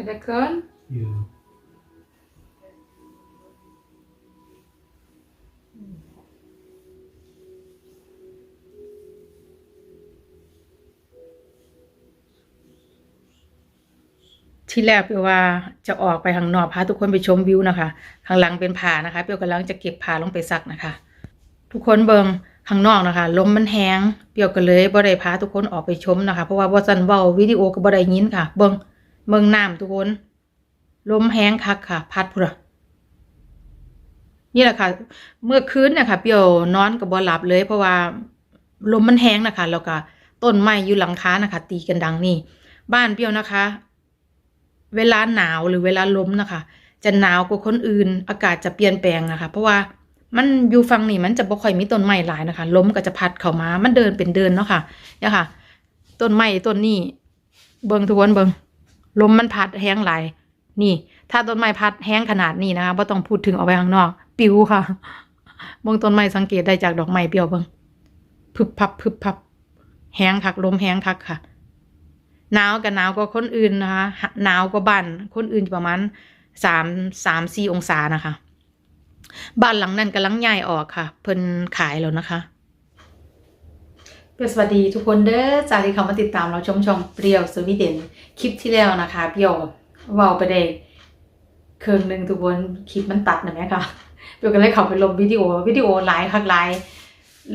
Är det kön? Ja. ที่แรกเปียวว่าจะออกไปข้างนอกพาทุกคนไปชมวิวนะคะข้างหลังเป็นผานะคะเปียวกำลังจะเก็บผาลงไปซักนะคะ ทุกคนเบิงข้างนอกนะคะลมมันแห้งเปียวก็เลยบ่ได้พาทุกคนออกไปชมนะคะ เพราะว่าบ่ซันเว้าวิดีโอก็บ่ได้ยินค่ะ เบิง เบิงน้ำทุกคนลมแห้งคักค่ะ พัดพุ่นอะนี่แหละค่ะ เมื่อคืนนะคะเปียวนอนก็บ่หลับเลย เพราะว่าลมมันแห้งนะคะแล้วก็ต้นไม้อยู่หลังคานะคะ ตีกันดังนี่บ้านเปียวนะคะ เวลาหนาวหรือเวลาลมนะคะ จะหนาวกว่าคนอื่น อากาศจะเปลี่ยนแปลงนะคะ เพราะว่ามันอยู่ฝั่งนี้มันจะบ่ค่อยมีต้นไม้หลายนะคะลมก็จะพัดเข้ามา มันเดินเป็นเดินเนาะค่ะเนี่ยค่ะ ต้นไม้ต้นนี้เบิงทุกคนเบิ่ง ลมมันพัดแห้งหลายนี่ ถ้าต้นไม้พัดแห้งขนาดนี้นะคะบ่ต้องพูดถึงออกไปข้างนอก ปิวค่ะบิ่งต้นไม้สังเกตได้จากดอกไม้เปรียวเบิ่งพึบพับพึบพับ แห้งคักลมแห้งคักค่ะหนาวกับหนาวกว่าคนอื่นนะคะหนาวกว่าบ้านคนอื่นประมาณสามสามสี่องศานะคะ บ้านหลังนั้นกำลังย้ายออกค่ะ เพิ่นขายแล้วนะคะ สวัสดีทุกคนเด้อจากที่เขามาติดตามเราชมช่องเปรี้ยวสวีเดนคลิปที่แล้วนะคะเปรี้ยวเว้าไปได้เครื่องหนึ่งทุกคนคลิปมันตัดนะแม่ค่ะเปรี้ยวก็เลยเขาไปลงวิดีโอวิดีโอหลายคักหลาย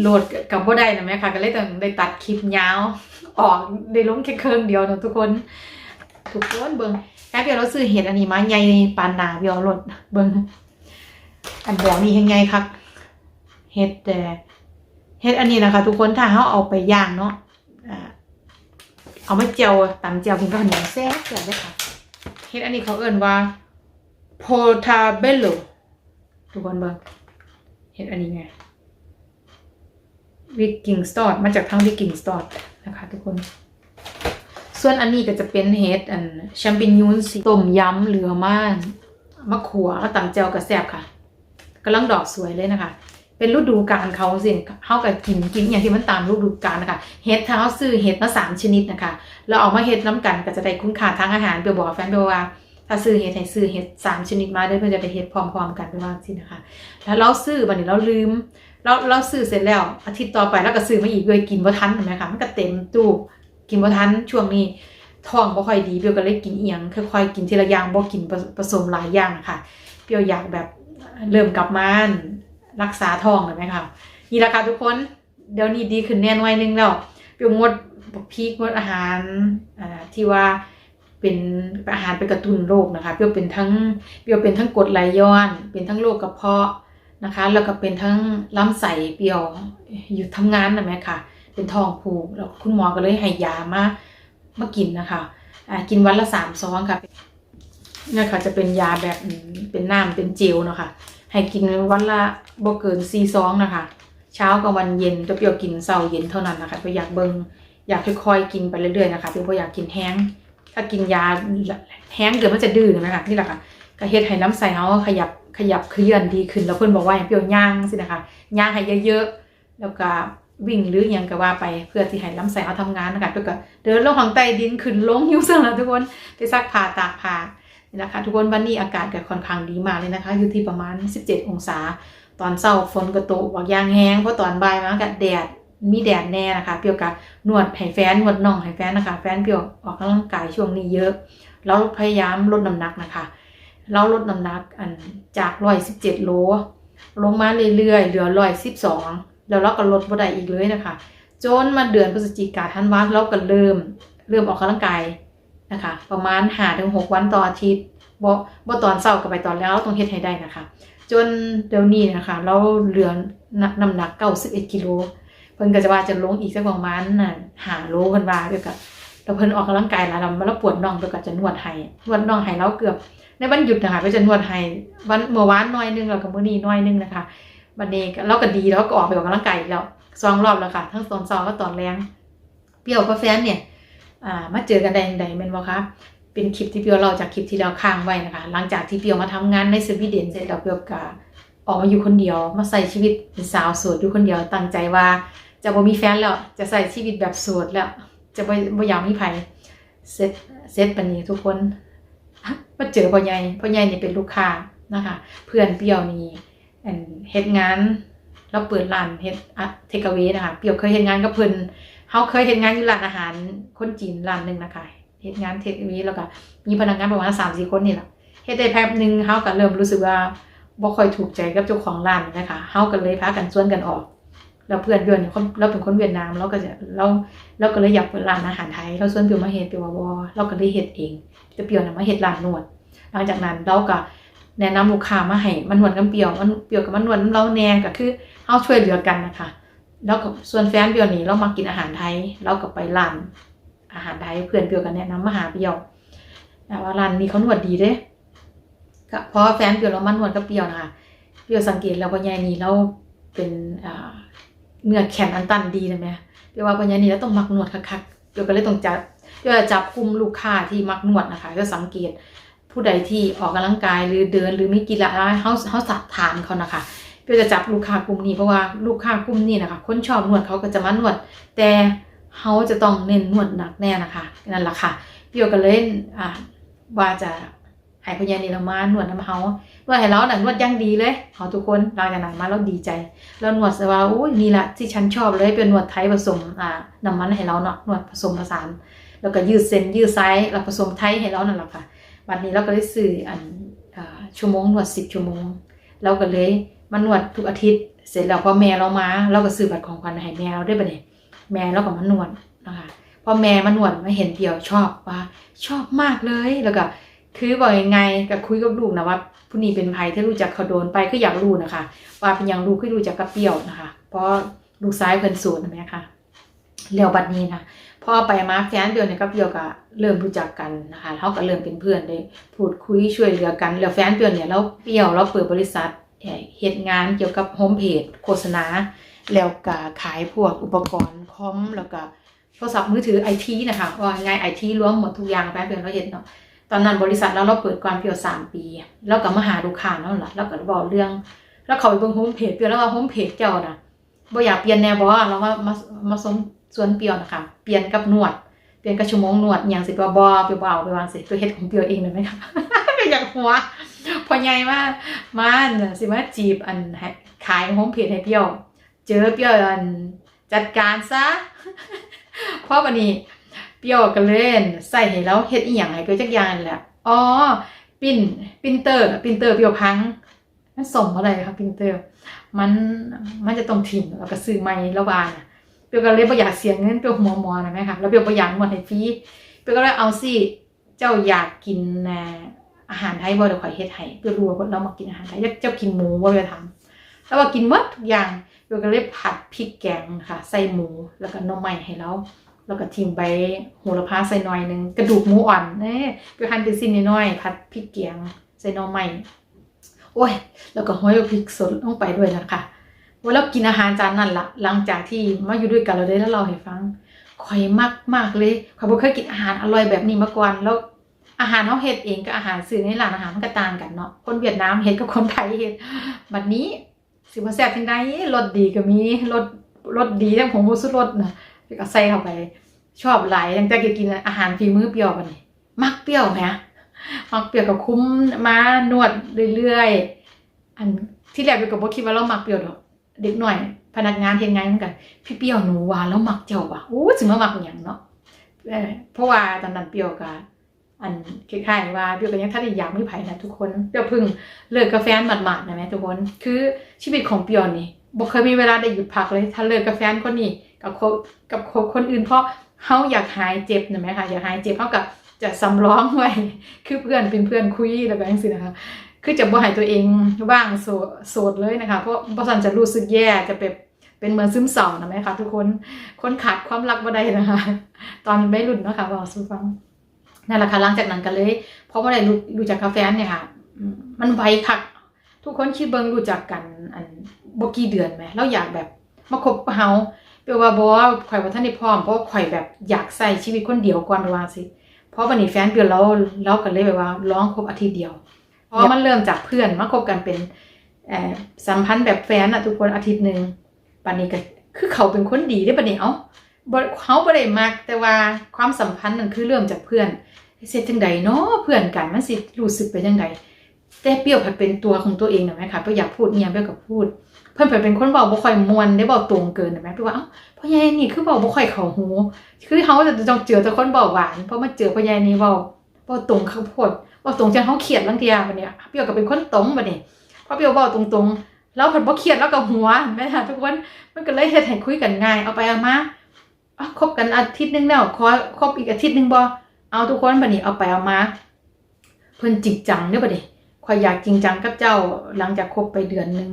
โหลดกับบ่ได้นะแม่ค่ะก็เลยต้องได้ตัดคลิปยาวออกได้ลงแค่เครื่องเดียวเนะทุกคนทุกคนเบิ่งแค่เพียงเราซื้อเห็ดอันนี้มาใหญ่ปานนาเบียวรถเบิ่งอันแบบนี้ยังไงครับเห็ดแต่ เห็ดอันนี้นะคะ ทุกคนถ้าเขาเอาไปย่างเนาะเอามาเจียวตำเจียวกินกับข้าวเหนียวแซ่บเลยค่ะเห็ดอันนี้เขาเอิ่นว่า portabello ทุกคนเบิ่งเห็ดอันนี้ไงวิกกิ้งสตอดมาจากทางวิกกิ้งสตอดนะคะ ทุกคนส่วนอันนี้ก็จะเป็นเฮดอันแชมปิญญูนสีต้มยำเหลือมากมะขัวก็ตำเจียวกระแซบค่ะกำลังดอกสวยเลยนะคะ เป็นฤดูกาลเขาสิเข้ากับกินกินอย่างที่มันตามฤดูกาลนะคะเห็ดถ้าซื้อเห็ดมาสามชนิดนะคะแล้วเอามาเห็ดน้ำกันก็จะได้คุ้มค่าทางอาหารเปียวบอกแฟนเปียว่าถ้าซื้อเห็ดให้ซื้อเห็ดสามชนิดมาด้วยเพื่อจะได้เห็ดพร้อมๆกันไปว่าสินะคะ แล้วเราซื้อวันนี้เราลืมเราเราซื้อเสร็จแล้วอาทิตย์ต่อไปแล้วก็ซื้อมาอีกเลยกินบ่ทันเห็นไหมคะมันก็เต็มตู้กินบ่ทันช่วงนี้ท้องบ่ค่อยดีเปียวก็เลยกินเอียงค่อยๆกินทีละอย่างบ่กินผผสมหลายอย่างค่ะ เปียวอยากแบบเริ่มกลับมา รักษาท้องเห็นไหมคะนี่แหละค่ะทุกคนเดี๋ยวนี้ดีขึ้นแน่นอยนึงแล้วเปียวงดพีกงดอาหารที่ว่าเป็นอาหารไปกระตุ้นโรคนะคะเปียวเป็นทั้งเปียวเป็นทั้งกรดไหลย้อน เป็นทั้งโรคกระเพาะนะคะแล้วก็เป็นทั้งลำไส้เปรียวอยู่ทำงานนะแม่ค่ะ เป็นท้องผูกแล้วคุณหมอก็เลยให้ยามามากินนะคะกินวันละสามซองค่ะเนี่ยค่ะจะเป็นยาแบบเป็นน้ำเป็นเจลเนาะค่ะ ให้กินวันละบ่เกินสี่ซองนะคะ เช้ากับวันเย็นจะเปรียวกินเช้าเย็นเท่านั้นนะคะเปรียวอยากเบิงอยากค่อยๆกินไปเรื่อยๆนะคะเปรียวบ่อยากกินแห้ง ถ้ากินยาแห้งเดี๋ยวมันจะดื้อนะคะนี่แหละค่ะก็เฮ็ดให้น้ำใสเขาขยับขยับเคลื่อนดีขึ้น แล้วเพิ่อนบอกว่าเปรี้ยวย่างสินะคะย่างให้เยอะๆแล้วก็วิ่งหรือยังก็ว่าไปเพื่อที่ให้น้ำใสเขาทำงานนะคะเพื่อก็เดินลงของใต้ดินขึ้นลงหิ้วเสื้อแล้วทุกคนไปซักผ้าตากผ้า นี่นะคะ ทุกคนวันนี้อากาศก็ค่อนข้างดีมากเลยนะคะ อยู่ที่ประมาณ 17 องศา ตอนเช้าฝนก็ตกบักยางแห้งเพราะตอนบ่ายมาก็แดดมีแดดแน่นะคะเปียวกับนวดให้แฟนนวดน่องให้แฟนนะคะ แฟนเปียวออกกำลังกายช่วงนี้เยอะ แล้วพยายามลดน้ำหนักนะคะเราลดน้ำหนักอันจากร้อยสิบเจ็ดโลลงมาเรื่อยๆเหลือร้อยสิบสองแล้วเราก็ลดบ่ได้อีกเลยนะคะ จนมาเดือนพฤศจิกาธันวาเราก็เริ่มเริ่มออกกำลังกาย นะคะ ประมาณหาถึงหกวันต่ออาทิตย์บ่บ่ตอนเช้ากับไปตอนแล้วต้องเฮ็ดให้ได้นะคะ จนเดี๋ยวนี้นะคะ เราเหลือน้ำหนักเก้าสิบเอ็ดกิโลเพิ่นก็จะว่าจะลงอีกสักประมาณน่ะหาโลเพิ่นว่าเดี๋ยวกับแล้วเพิ่นออกกำลังกายแล้วเราเราปวดน่องเดี๋ยวก็จะนวดให้นวดน่องให้เราเกือบ ในวันหยุดนะคะก็จะนวดให้วันเมื่อวานน้อยนึงแล้วกับมื้อนี้น้อยนึงนะคะวันนี้เราก็ดีแล้วก็ออกไปออกกำลังกายอีกแล้วสองรอบแล้วค่ะ ทั้งตอนเช้าก็ตอนแรงเปรี้ยวกับแฟเนี่ย มาเจอกันได้ยังไงแม่นบ่คะเป็นคลิปที่เปียวเราจากคลิปที่เราค้างไว้นะคะ หลังจากที่เปียวมาทำงานในสวีเดนเสร็จแล้วเปียวก็ออกมาอยู่คนเดียว มาใส่ชีวิตเป็นสาวโสดอยู่คนเดียวตั้งใจว่า จะบ่มีแฟนแล้วจะใส่ชีวิตแบบโสดแล้วจะบ่บ่อยากมีไผเสร็จเสร็จปานนี้ทุกคนมาเจอพ่อใหญ่พ่อใหญ่นี่เป็นลูกค้านะคะ เพื่อนเปียวนี่อันเฮ็ดงานเราเปิดร้านเฮ็ดเทคเวนะคะเปียวเคยเฮ็ดงานกับเพิ่น เฮาเคยเฮ็ดงานอยู่ร้านอาหารคนจีนร้านหนึ่งนะคะเฮ็ดงานเทคเวแล้วก็มีพนักงานประมาณ3-4คนนี่แหละเฮ็ดได้แป๊บหนึ่งเฮาก็เริ่มรู้สึกว่าบ่ค่อยถูกใจกับเจ้าของร้านนะคะเฮาก็เลยพากันชวนกันออกแล้วเพื่อนเพื่อนเนี่ยเขาเราเป็นคนเวียดนามเราก็จะเราเราก็เลยอยากเปิดร้านอาหารไทยเราชวนเปียวมาเฮ็ดเปียวว่าบ่เราก็เลยเฮ็ดเองแต่เปียวน่ะมาเฮ็ดร้านนวด หลังจากนั้นเราก็แนะนำลูกค้ามาให้มันนวดกับเปียวมันเปียวกับมันนวดเราแน่ก็คือเฮาช่วยเหลือกันนะคะ แล้วก็ส่วนแฟนเปียวนี่เรามากินอาหารไทยเราก็ไปร้านอาหารไทยเพื่อนเปียวก็แนะนำมาหาเปียวแต่ว่าร้านนี้เขานวดดีเด้ก็เพราะแฟนเปียวเรามานวดกับเปียวนะคะเปียวสังเกตแล้วว่าใหญ่นี่เราเป็นอ่าเนื้อแข็งอันตันดีนะแม่เดี๋ยวว่าปัญญานี้แล้วต้องมักนวดคักๆเดียวก็เลยต้องจับเดียวจะจับกลุ่มลูกค้าที่มักนวดนะคะก็สังเกตผู้ใดที่ออกกำลังกายหรือเดินหรือมีกีฬาอะไรเขาเขาสักถามเขานะคะ เพื่อจะจับลูกค้ากลุ่มนี้เพราะว่าลูกค้ากลุ่มนี้นะคะคนชอบนวดเขาก็จะมานวด แต่เขาจะต้องเน้นนวดหนักแน่นะคะนั่นแหละค่ะเปียวก็เลยอ่าว่าจะให้พญานีเรามานวดน้ำเขานวดให้เราหนังนวดยังดีเลยเขาทุกคนหลังจากนั้นมาเราดีใจแล้วหนวดสว่าอุ้ยนี่แหละที่ฉันชอบเลยเป็นหนวดไทยผสมอ่าน้ำมันให้เราเนาะหนวดผสมผสานแล้วก็ยืดเส้นยืดไซส์แล้วผสมไทยให้เรานั่นแหละค่ะวันนี้เราก็ได้ซื้ออันอ่าชั่วโมงหนวดสิบชั่วโมงเราก็เลย มานวดทุกอาทิตย์ เสร็จแล้วพอแม่เรามา เราก็ซื้อบัตรของขวัญให้แม่เราได้ปะเนี่ยแม่เราก็มานวดนะคะพอแม่มาหนวดมาเห็นเดียวชอบว่าชอบมากเลยแล้วก็คือบอกยังไงก็คุยกับลูกนะว่า ผู้นี้เป็นภัยที่รู้จักเขาโดนไปคือยากรู้นะคะ ว่าเป็นอย่างลูกคือรู้จักกับเปี้ยวนะคะ เพราะลูกซ้ายเพิ่นสูนย์นะแม่ค่ะเรียวบัดนี้นะพอไปมาแฟนเปรี้ยวเนี่ยกับเปียวก็เริ่มรู้จักกันนะคะเขาก็เริ่มเป็นเพื่อนได้พูดคุยช่วยเหลือกันแล้วแฟนเปียวเนี่ยเราเปี้ยวเราเปิดบริษัท เอ่อเฮ็ดงานเกี่ยวกับโฮมเพจโฆษณา แล้วก็ขายพวกอุปกรณ์คอมแล้วก็โทรศัพท์มือถือไอทีนะคะว่าไงไอทีรวมหมดทุกอย่างแฟนเปรี้ยวเราเห็นเนาะตอนนั้นบริษัทเราเราเปิดก่อนเพียวสามปี แล้วก็มาหาลูกค้าเนาะล่ะแล้วก็บอกเรื่อง แล้วเขาไปเบิ่งโฮมเพจเปียวแล้วว่าโฮมเพจเจ้านะบ่อยากเปลี่ยนแน่บ่เราว่ามามาสมส่วนเปียวนะคะเปลี่ยนกับนวดเปลี่ยนกับชั่วโมงนวดอย่างสิบ่บ่เปียวบ่เอาไปวางสิตัวเฮ็ดของเปียวเองได้ไหมคะก็อย่ากหัว พอใหญ่มากมาน่ะสิมาจีบอันขายโฮมเพจให้เปียว เจอเปียวอันจัดการซะเพราะวันนี้เปี้ยวก็เล่นใส่ให้เราเฮ็ดอีหยังให้เปี้ยวจักอย่างนั่นแหละอ๋อปิ้นปิ้นเตอร์ปิ้นเตอร์เปี้ยวพังมันส่งอะไรครับปิ้นเตอร์ มันมันจะต้องถิ่มแล้วก็ซื้อใหม่แล้วบานน่ะเปียวก็เลยบ่อยากเสียงเงินเปียวหัวมอนะแม่ค่ะแล้วเปียวบ่อยากนวดให้ฟรีเปียวก็เลยเอาสิเจ้าอยากกินน่ะ อาหารไทยบ่เดี๋ยวข่อยเฮ็ดให้เปรี้ยวรู้ว่าเรามากินอาหารไทยเจ้ากินหมูบ่เปรี้ยวทำแล้วว่ากินหมดทุกอย่างเปรี้ยวก็เลยผัดพริกแกงค่ะ ใส่หมูแล้วก็น่อไม้ให้เราแล้วก็ทิ้งไปโหระพาใส่หน่อยหนึงกระดูกหมูอ่อนเน่ไปหั่นเป็นสิ้นน้อยๆผัดพริกเกียงใส่น่อไม้โอ้ย แล้วก็ห้อยพริกสดลงไปด้วยนะคะว่าแล้วกินอาหารจานนั้นละหลังจากที่มาอยู่ด้วยกันเราได้แล้วเราให้ฟังข่อยมากมากเลยข่อยบ่เคยกินอาหารอร่อยแบบนี้มาก่อนแล้ว อาหารเฮาเฮ็ดเองกับอาหารซื้อในร้านอาหารมันก็ต่างกันเนาะคนเวียดนามเฮ็ดกับคนไทยเฮ็ดบัดนี้สิบ่แซ่บจังได๋รสดีก็มีรสรสดีทั้งผงชูรสนะก็ใส่เข้าไป ชอบหลายตั้งแต่กินอาหารฝีมือเปรี้ยวปะนี่มักเปรี้ยวไหมมักเปรี้ยวกับคุ้มมานวดเรื่อยๆอันที่แรกเปรี้ยวกับบ่คิดว่าเรามักเปรี้ยวดอกเด็กหน่อย พนักงานเฮ็ดงานเหมือนกัน พี่เปรี้ยวหนูว่าแล้วมักเจ้าว่ะโอ้สิมามักอย่างเนาะเออเพราะว่าตอนนั้นเปรี้ยวกับ อันคล้ายๆว่าเปรี้ยวก็ยังทันได้อยากมีไผ่นะทุกคนเปรี้ยวพิ่งเลิกกับแฟหมาดๆนะแม่ทุกคน คือชีวิตของเปียวนี่บ่เคยมีเวลาได้หยุดพักเลย ถ้าเลิกกับแฟคนนี้กับคกับคคนอื่นเพราะเขาอยากหายเจ็บนะไหมคะอยากหายเจ็บเขากับจะสำร้องไว้ คือเพื่อนเป็นเพื่อนคุยแล้วก็อย่างสินะคะคือจะบ่หายตัวเองว่างโสดโสดเลยนะคะเพราะบ่สันจะรู้สึกแย่จะเป็นเป็นเหมือนซึมเศร้านะไหมคะทุกคนคนขาดความรักบ่ได้นะคะ ตอนไม่รุ่นเนาะคะบอกสู่ฟัง นั่นแหละค่ะหลังจากนั้นก็เลยเพราะว่าได้รู้รู้จักกาแฟนเนี่ยค่ะมันไวคัก ทุกคนคิดเบิ่งรู้จักกันอันบ่กี่เดือนไหมเราอยากแบบมาคบเฮาเปลว่าบอข่อยว่าท่านได้พร้อมเพราะข่อยแบบอยากใส่ชีวิตคนเดียวก่อนไปว่าสิเพราะวันนี้แฟนเปลี่ยนเราเรากันเลยแบบว่าร้องครบอาทิตย์เดียว เพราะมันเริ่มจากเพื่อนมาคบกันเป็นเอ่อสัมพันธ์แบบแฟนอะทุกคนอาทิตย์หนึ่งปันนี้ก็คือเขาเป็นคนดีได้ปะเนี่ยเอ้าเขาบ่ได้มากแต่ว่าความสัมพันธ์นั่นคือเริ่มจากเพื่อน เสร็จจังใดเนาะเพื่อนกันมันสิรู้สึกไปจังใดแต่เปรี้ยวผัดเป็นตัวของตัวเองนะแม่ค่ะเปรี้ยอยากพูดเนี่ยเปรี้ยวกับพูด เพื่อนผัดเป็นคนเบาบ่ค่อยมวนได้เบาตรงเกินนะแม่เปรี้ยวว่าเอ้าพ่อใหญ่นี่คือเบาบ่ค่อยเขาหูคือเขาจะต้องเจอแต่คนเบาหวานเพราะมาเจอพ่อใหญ่นี่บาเบาตรงข้าพดเบาตรงจนเขาเครียดลังเทียบัดเนี้ยเปรี้ยวก็เป็นคนตรงบัดนี้พอเปรี้ยวเบาตรงๆ แล้วผัดบ่เครียดแล้วก็หัวแม่ค่ะทุกคนมันก็เลยเฮ็ดให้คุยกันง่ายเอาไปเอามาคบกันอาทิตย์นึงแล้วขอคบอีกอาทิตย์นึงบ่ เอาทุกคนบัดนี้เอาไปเอามา เพิ่นจริงจังเด้อบัดนี้ข่อยอยากจริงจังกับเจ้าหลังจากคบไปเดือนหนึง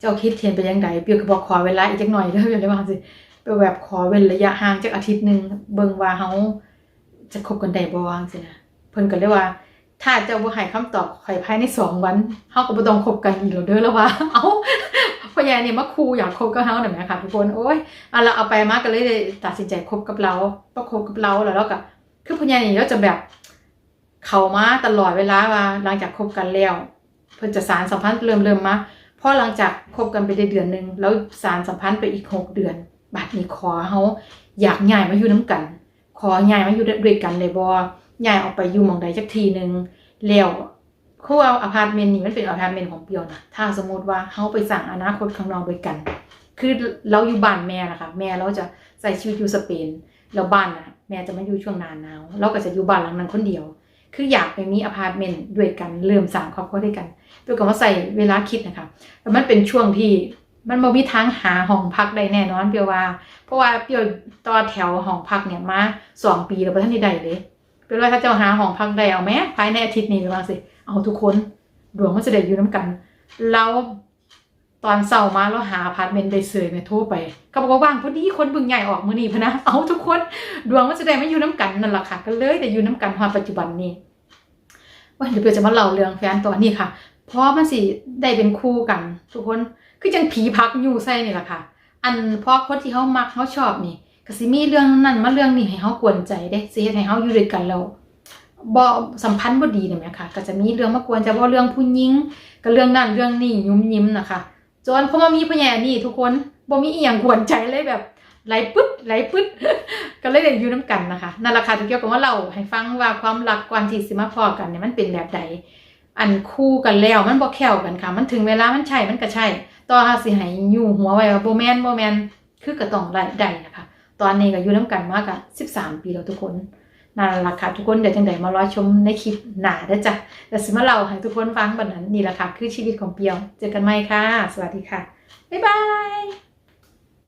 เจ้าคิดเทียนไปยังไงเปียวก็บอกขอเวลาอีกจักหน่อยเด้อเปียวเลยว่าสิเปียวแบบขอเว้นระยะห่างจักอาทิตย์หนึงเบิ่งว่าเฮาจะคบกันได้บ่ว่าจังซี่นะเพิ่นก็เลยว่าถ้าเจ้าบ่ให้คำตอบข่อยภายในสองวันเฮาก็บ่ต้องคบกันอีกแล้วเด้อแล้วว่าเอ้าพ่อใหญ่นี่ยมาคูอยากคบกับเฮาหน่ะแหมค่ะทุกคนโอ้ยเอาละเอาไปมาก็เลยตัดสินใจคบกับเราพอคบกับเราแล้วเราก็ คือพ่อใหญ่นี่เราจะแบบเขามาตลอดเวลาว่าหลังจากคบกันแล้วเพิ่นจะสารสัมพันธ์เริ่มเริ่มมาพอหลังจากคบกันไปได้เดือนหนึ่งแล้วสารสัมพันธ์ไปอีกหกเดือนบัดนี้ขอเฮาอยากย้ายมาอยู่น้กัน ขอย้ายมาอยู่ด้วยกันเลยบ่ย้ายออกไปอยู่มองใดจักทีหนึ่งแล้วคือว่าอพาร์ตเมนต์นี้มันเป็นอพาร์ตเมนต์ของเปียวนะถ้าสมมติว่าเฮาไปสร้างอนาคตข้างนอกด้วยกัน คือเราอยู่บ้านแม่นะคะแม่เราจะใส่ชีวิตอยู่สเปนแล้วบ้านน่ะ แม่จะมาอยู่ช่วงนานหนาวเราก็จะอยู่บ้านหลังนั้นคนเดียว คืออยากไปมีอพาร์ตเมนต์ด้วยกันเริ่มสร้างครอบครัวด้วยกันเปียวก็มาใส่เวลาคิดนะคะแล้วมันเป็นช่วงที่มันบ่มีทางหาห้องพักได้แน่นอนเปียวว่า เพราะว่าเปียวต่อแถวห้องพักเนี่ยมาสองปีแล้วบ่ทันได้เลยเปียวว่าถ้าจ้าหาห้องพักได้เอาแม้ภายในอาทิตย์นี้ว่าสิเอาทุกคนดวงมันจะได้อยู่น้กันเรา ตอนเช้ามาเราหาพาร์ตเมนต์ได้เสยแม่โทรไปก็บอกว่าว่างพอดีคนบึงใหญ่ออกมือนีพนะเอาทุกคนดวงมันจะได้ไม่อยู่น้ำกันนั่นแหละค่ะก็เลยแต่อยู่น้ำกันฮอดปัจจุบันนี้ว่าเดี๋ยวเปียวจะมาเล่าเรื่องแฟนตอนนี้ค่ะเพราะมันสิได้เป็นคู่กัน ทุกคนคือจังผีพักอยู่ใส่นี่แหละค่ะ อันเพราะคนที่เขามักเขาชอบนี่ก็สิมีเรื่องนั้นมาเรื่องนี้ให้เขากวนใจเด้สิให้เขาอยู่ด้วยกันแล้วบ่สัมพันธ์บ่ดีเนี่แหมค่ะก็จะมีเรื่องมากวนใจบ่าเรื่องผู้หญิงก็เรื่องนั้นเรื่องนี้ยุ่มยิ้มนะคะ จนพอมามีผู้ใหญ่อันนี้ทุกคนบ่มีอีหยังกวนใจเลยแบบไหลปึ๊ดไหลปึ๊ดก็เลยได้อยู่น้ำกันนะคะนั่นแหละค่ะที่เกี่ยวกับว่าเราให้ฟังว่าความรักก่อนที่สิมาพอกันเนี่ยมันเป็นแบบใดอันคู่กันแล้วมันบ่แข่วกันค่ะ มันถึงเวลามันใช่มันก็ใช่ ต่อหาสิให้อยู่หัวไว้ว่าบ่แม่นบ่แมนคือก็ต้องได้ได้นะคะ ตอนนี้ก็อยู่น้ำกันมากอะ13ปีแล้วทุกคน นั่นแหละค่ะทุกคนเดี๋ยวจังไดมารอชมในคลิปหนาได้จ้ะแต่สิมาเล่าให้ทุกคนฟังบัดนั้นนี่แหละค่ะคือชีวิตของเปียว เจอกันใหม่ค่ะ สวัสดีค่ะ บ๊ายบาย